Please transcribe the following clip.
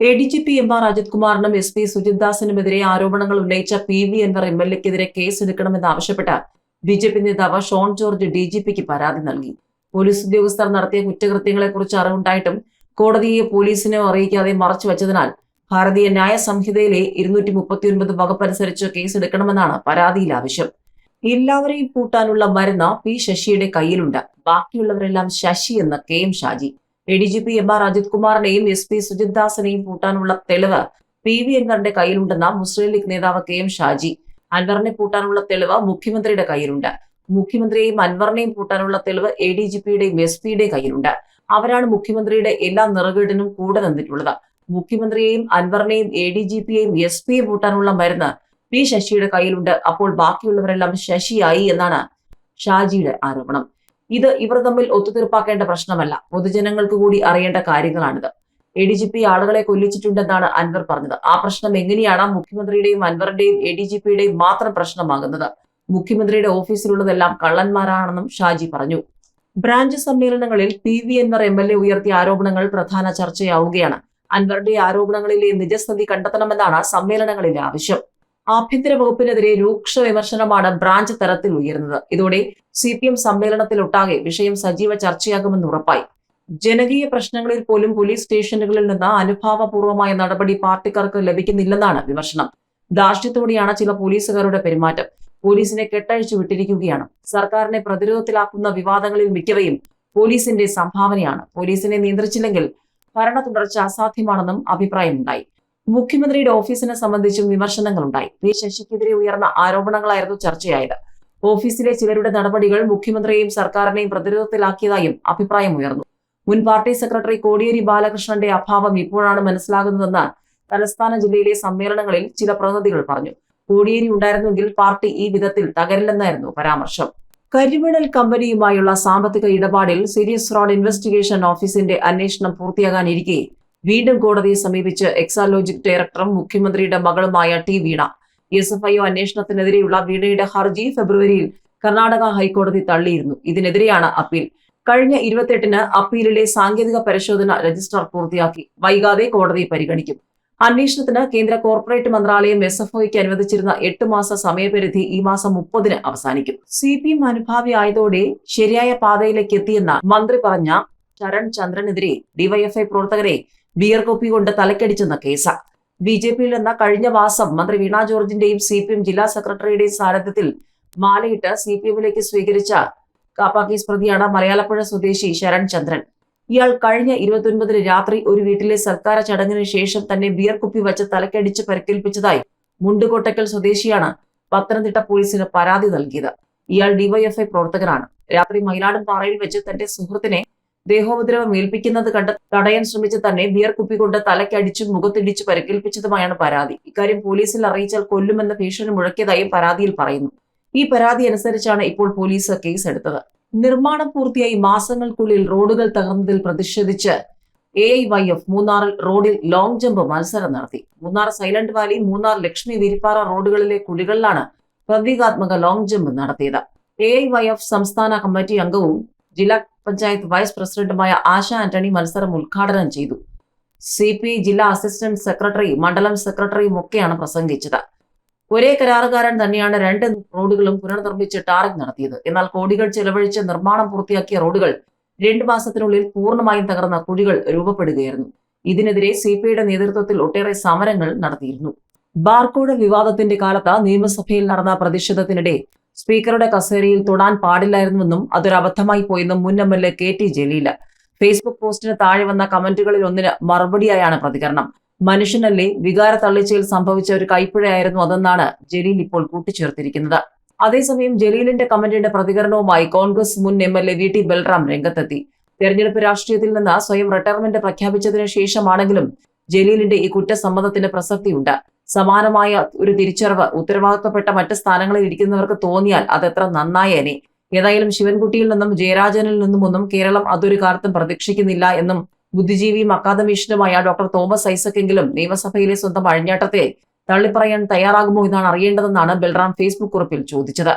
A D G P M R Ajith കുമാറിനും S P Sujith ദാസിനുമെതിരെ ആരോപണങ്ങൾ ഉന്നയിച്ച P V Anvar M L എക്കെതിരെ കേസെടുക്കണമെന്നാവശ്യപ്പെട്ട് B J P നേതാവ് Shone George D G പിക്ക് പരാതി നൽകി. പോലീസ് ഉദ്യോഗസ്ഥർ നടത്തിയ കുറ്റകൃത്യങ്ങളെക്കുറിച്ച് അറിവുണ്ടായിട്ടും കോടതിയെ പോലീസിനെ അറിയിക്കാതെ മറച്ചുവെച്ചതിനാൽ ഭാരതീയ ന്യായ സംഹിതയിലെ ഇരുന്നൂറ്റി മുപ്പത്തിയൊൻപത് വകുപ്പ് അനുസരിച്ച് കേസെടുക്കണമെന്നാണ് പരാതിയിൽ ആവശ്യം. എല്ലാവരെയും പൂട്ടാനുള്ള മരുന്ന് പി ശശിയുടെ കയ്യിലുണ്ട്. ബാക്കിയുള്ളവരെല്ലാം ശശി എന്ന് K M Shaji. A D G P M R Ajith കുമാറിനെയും S P Sujith ദാസിനെയും പൂട്ടാനുള്ള തെളിവ് പി വി അൻവറിന്റെ കയ്യിലുണ്ടെന്ന മുസ്ലിം ലീഗ് നേതാവ് കെ എം ഷാജി. അൻവറിനെ പൂട്ടാനുള്ള തെളിവ് മുഖ്യമന്ത്രിയുടെ കയ്യിലുണ്ട്. മുഖ്യമന്ത്രിയെയും അൻവറിനെയും പൂട്ടാനുള്ള തെളിവ് എ ഡി ജി പിയുടെയും എസ് പിയുടെയും കയ്യിലുണ്ട്. അവരാണ് മുഖ്യമന്ത്രിയുടെ എല്ലാ നിറകേടിനും കൂടെ നിന്നിട്ടുള്ളത്. മുഖ്യമന്ത്രിയെയും അൻവറിനെയും എ ഡി ജി പിയെയും എസ് പിയെ പൂട്ടാനുള്ള മരുന്ന് പി ശശിയുടെ കയ്യിലുണ്ട്. അപ്പോൾ ബാക്കിയുള്ളവരെല്ലാം ശശിയായി എന്നാണ് ഷാജിയുടെ ആരോപണം. ഇത് ഇവർ തമ്മിൽ ഒത്തുതീർപ്പാക്കേണ്ട പ്രശ്നമല്ല. പൊതുജനങ്ങൾക്ക് കൂടി അറിയേണ്ട കാര്യങ്ങളാണിത്. എ ഡി ജി പി ആളുകളെ കൊല്ലിച്ചിട്ടുണ്ടെന്നാണ് അൻവർ പറഞ്ഞത്. ആ പ്രശ്നം എങ്ങനെയാണ് മുഖ്യമന്ത്രിയുടെയും അൻവറിന്റെയും എ ഡി ജി പിയുടെയും മാത്രം പ്രശ്നമാകുന്നത്? മുഖ്യമന്ത്രിയുടെ ഓഫീസിലുള്ളതെല്ലാം കള്ളന്മാരാണെന്നും ഷാജി പറഞ്ഞു. ബ്രാഞ്ച് സമ്മേളനങ്ങളിൽ P V Anvar M L A ഉയർത്തിയ ആരോപണങ്ങൾ പ്രധാന ചർച്ചയാവുകയാണ്. അൻവറുടെ ആരോപണങ്ങളിലെ നിജസ്ഥിതി കണ്ടെത്തണമെന്നാണ് സമ്മേളനങ്ങളിലെ ആവശ്യം. ആഭ്യന്തര വകുപ്പിനെതിരെ രൂക്ഷ വിമർശനമാണ് ബ്രാഞ്ച് തലത്തിൽ ഉയർന്നത് ഇതോടെ സി പി എം സമ്മേളനത്തിലൊട്ടാകെ വിഷയം സജീവ ചർച്ചയാകുമെന്ന് ഉറപ്പായി. ജനകീയ പ്രശ്നങ്ങളിൽ പോലും പോലീസ് സ്റ്റേഷനുകളിൽ നിന്ന് അനുഭാവപൂർവമായ നടപടി പാർട്ടിക്കാർക്ക് ലഭിക്കുന്നില്ലെന്നാണ് വിമർശനം. ധാർഷ്ട്യത്തോടെയാണ് ചില പോലീസുകാരുടെ പെരുമാറ്റം. പോലീസിനെ കെട്ടഴിച്ചു വിട്ടിരിക്കുകയാണ്. സർക്കാരിനെ പ്രതിരോധത്തിലാക്കുന്ന വിവാദങ്ങളിൽ മിക്കവയും പോലീസിന്റെ സംഭാവനയാണ്. പോലീസിനെ നിയന്ത്രിച്ചില്ലെങ്കിൽ ഭരണ തുടർച്ച അസാധ്യമാണെന്നും അഭിപ്രായമുണ്ടായി. മുഖ്യമന്ത്രിയുടെ ഓഫീസിനെ സംബന്ധിച്ചും വിമർശനങ്ങളുണ്ടായി. പി ശശിക്കെതിരെ ഉയർന്ന ആരോപണങ്ങളായിരുന്നു ചർച്ചയായത്. ഓഫീസിലെ ചിലരുടെ നടപടികൾ മുഖ്യമന്ത്രിയെയും സർക്കാരിനെയും പ്രതിരോധത്തിലാക്കിയതായും അഭിപ്രായമുയർന്നു മുൻ പാർട്ടി സെക്രട്ടറി കോടിയേരി ബാലകൃഷ്ണന്റെ അഭാവം ഇപ്പോഴാണ് മനസ്സിലാകുന്നതെന്ന് തലസ്ഥാന ജില്ലയിലെ സമ്മേളനങ്ങളിൽ ചില പ്രതിനിധികൾ പറഞ്ഞു. കോടിയേരി ഉണ്ടായിരുന്നെങ്കിൽ പാർട്ടി ഈ വിധത്തിൽ തകരില്ലെന്നായിരുന്നു പരാമർശം. കരിമണൽ കമ്പനിയുമായുള്ള സാമ്പത്തിക ഇടപാടിൽ സീരിയസ് ഫ്രോഡ് ഇൻവെസ്റ്റിഗേഷൻ ഓഫീസിന്റെ അന്വേഷണം പൂർത്തിയാകാനിരിക്കെ വീണ്ടും കോടതിയെ സമീപിച്ച് എക്സാലോജിക് ഡയറക്ടറും മുഖ്യമന്ത്രിയുടെ മകളുമായ T Veena. S F I O അന്വേഷണത്തിനെതിരെയുള്ള വീണയുടെ ഹർജി ഫെബ്രുവരിയിൽ കർണാടക ഹൈക്കോടതി തള്ളിയിരുന്നു. ഇതിനെതിരെയാണ് അപ്പീൽ. കഴിഞ്ഞ ഇരുപത്തെട്ടിന് അപ്പീലിലെ സാങ്കേതിക പരിശോധന രജിസ്ട്രാർ പൂർത്തിയാക്കി. വൈകാതെ കോടതി പരിഗണിക്കും. അന്വേഷണത്തിന് കേന്ദ്ര കോർപ്പറേറ്റ് മന്ത്രാലയം എസ് എഫ് ഒയ്ക്ക് അനുവദിച്ചിരുന്ന എട്ട് മാസ സമയപരിധി ഈ മാസം മുപ്പതിന് അവസാനിക്കും. സി പി എം അനുഭാവി ആയതോടെ ശരിയായ പാതയിലേക്ക് എത്തിയെന്ന മന്ത്രി പറഞ്ഞ ചരൺ ചന്ദ്രനെതിരെ ഡിവൈഎഫ്ഐ പ്രവർത്തകരെ ബിയർ കോപ്പി കൊണ്ട് തലക്കടിച്ചെന്ന കേസ്. ബി ജെ പിയിൽ നിന്ന് കഴിഞ്ഞ മാസം മന്ത്രി വീണ ജോർജിന്റെയും സി പി എം ജില്ലാ സെക്രട്ടറിയുടെയും സാരഥ്യത്തിൽ മാലയിട്ട് സി പി എമ്മിലേക്ക് സ്വീകരിച്ച കാപ്പാക്കീസ് പ്രതിയാണ് മലയാളപ്പുഴ സ്വദേശി ശരൺ ചന്ദ്രൻ. ഇയാൾ കഴിഞ്ഞ ഇരുപത്തിയൊൻപതിന് രാത്രി ഒരു വീട്ടിലെ സൽക്കാര ചടങ്ങിന് ശേഷം തന്നെ ബിയർ കുപ്പി വച്ച് തലക്കടിച്ച് പരിക്കേൽപ്പിച്ചതായി മുണ്ടുകോട്ടക്കൽ സ്വദേശിയാണ് പത്തനംതിട്ട പോലീസിന് പരാതി നൽകിയത്. ഇയാൾ ഡിവൈഎഫ്ഐ പ്രവർത്തകനാണ്. രാത്രി മയിലാടും പാറയിൽ വെച്ച് തന്റെ സുഹൃത്തിനെ ദേഹോപദ്രവം ഏൽപ്പിക്കുന്നത് കണ്ട് തടയാൻ ശ്രമിച്ച് തന്നെ ബിയർ കുപ്പികൊണ്ട് തലക്കടിച്ചും മുഖത്തിടിച്ച് പരിക്കേൽപ്പിച്ചതുമായാണ് പരാതി. ഇക്കാര്യം പോലീസിൽ അറിയിച്ചാൽ കൊല്ലുമെന്ന ഭീഷണി മുഴക്കിയതായും പരാതിയിൽ പറയുന്നു. ഈ പരാതി അനുസരിച്ചാണ് ഇപ്പോൾ പോലീസ് കേസ് എടുത്തത്. നിർമ്മാണം പൂർത്തിയായി മാസങ്ങൾക്കുള്ളിൽ റോഡുകൾ തകർന്നതിൽ പ്രതിഷേധിച്ച് എ ഐ വൈ എഫ് മൂന്നാറിൽ റോഡിൽ ലോങ് ജമ്പ് മത്സരം നടത്തി. മൂന്നാർ സൈലന്റ് വാലി മൂന്നാർ ലക്ഷ്മി വിരിപ്പാറ റോഡുകളിലെ കുഴികളിലാണ് പ്രതീകാത്മക ലോങ് ജമ്പ് നടത്തിയത്. എ ഐ വൈ എഫ് സംസ്ഥാന കമ്മിറ്റി അംഗവും ജില്ലാ പഞ്ചായത്ത് വൈസ് പ്രസിഡന്റുമായ ആശ ആന്റണി മത്സരം ഉദ്ഘാടനം ചെയ്തു. സി പി ജില്ലാ അസിസ്റ്റന്റ് സെക്രട്ടറി മണ്ഡലം സെക്രട്ടറിയും ഒക്കെയാണ് പ്രസംഗിച്ചത്. ഒരേ കരാറുകാരൻ തന്നെയാണ് രണ്ട് റോഡുകളും പുനർനിർമ്മിച്ച് ടാറിംഗ് നടത്തിയത്. എന്നാൽ കോടികൾ ചെലവഴിച്ച് നിർമ്മാണം പൂർത്തിയാക്കിയ റോഡുകൾ രണ്ടു മാസത്തിനുള്ളിൽ പൂർണമായും തകർന്ന കുഴികൾ രൂപപ്പെടുകയായിരുന്നു. ഇതിനെതിരെ സി പി ഐയുടെ നേതൃത്വത്തിൽ ഒട്ടേറെ സമരങ്ങൾ നടത്തിയിരുന്നു. ബാർക്കോഡ് വിവാദത്തിന്റെ കാലത്ത് നിയമസഭയിൽ നടന്ന പ്രതിഷേധത്തിനിടെ സ്പീക്കറുടെ കസേരയിൽ തൊടാൻ പാടില്ലായിരുന്നുവെന്നും അതൊരു അബദ്ധമായി പോയെന്നും മുൻ M L A K T Jaleel. Facebook പോസ്റ്റിന് താഴെ വന്ന കമന്റുകളിൽ ഒന്നിന് മറുപടിയായാണ് പ്രതികരണം. മനുഷ്യനല്ലേ വികാര തള്ളിച്ചയിൽ സംഭവിച്ച ഒരു കൈപ്പിഴയായിരുന്നു അതെന്നാണ് ജലീൽ ഇപ്പോൾ കൂട്ടിച്ചേർത്തിരിക്കുന്നത്. അതേസമയം ജലീലിന്റെ കമന്റിന്റെ പ്രതികരണവുമായി കോൺഗ്രസ് മുൻ M L A V T Balram രംഗത്തെത്തി. തെരഞ്ഞെടുപ്പ് രാഷ്ട്രീയത്തിൽ നിന്ന് സ്വയം റിട്ടയർമെന്റ് പ്രഖ്യാപിച്ചതിനു ശേഷമാണെങ്കിലും ജലീലിന്റെ ഈ കുറ്റസമ്മതത്തിന് പ്രസക്തിയുണ്ട്. സമാനമായ ഒരു തിരിച്ചറിവ് ഉത്തരവാദിത്തപ്പെട്ട മറ്റ് സ്ഥാനങ്ങളിൽ ഇരിക്കുന്നവർക്ക് തോന്നിയാൽ അതെത്ര നന്നായേനെ ഏതായാലും ശിവൻകുട്ടിയിൽ നിന്നും ജയരാജനിൽ നിന്നും ഒന്നും കേരളം അതൊരു കാലത്തും പ്രതീക്ഷിക്കുന്നില്ല എന്നും ബുദ്ധിജീവിയും അക്കാദമീഷ്യനുമായ ഡോക്ടർ തോമസ് ഐസക്കെങ്കിലും നിയമസഭയിലെ സ്വന്തം അഴിഞ്ഞാട്ടത്തെ തള്ളിപ്പറയാൻ തയ്യാറാകുമോ എന്നാണ് അറിയേണ്ടതെന്നാണ് ബൽറാം ഫേസ്ബുക്ക് കുറിപ്പിൽ ചോദിച്ചത്.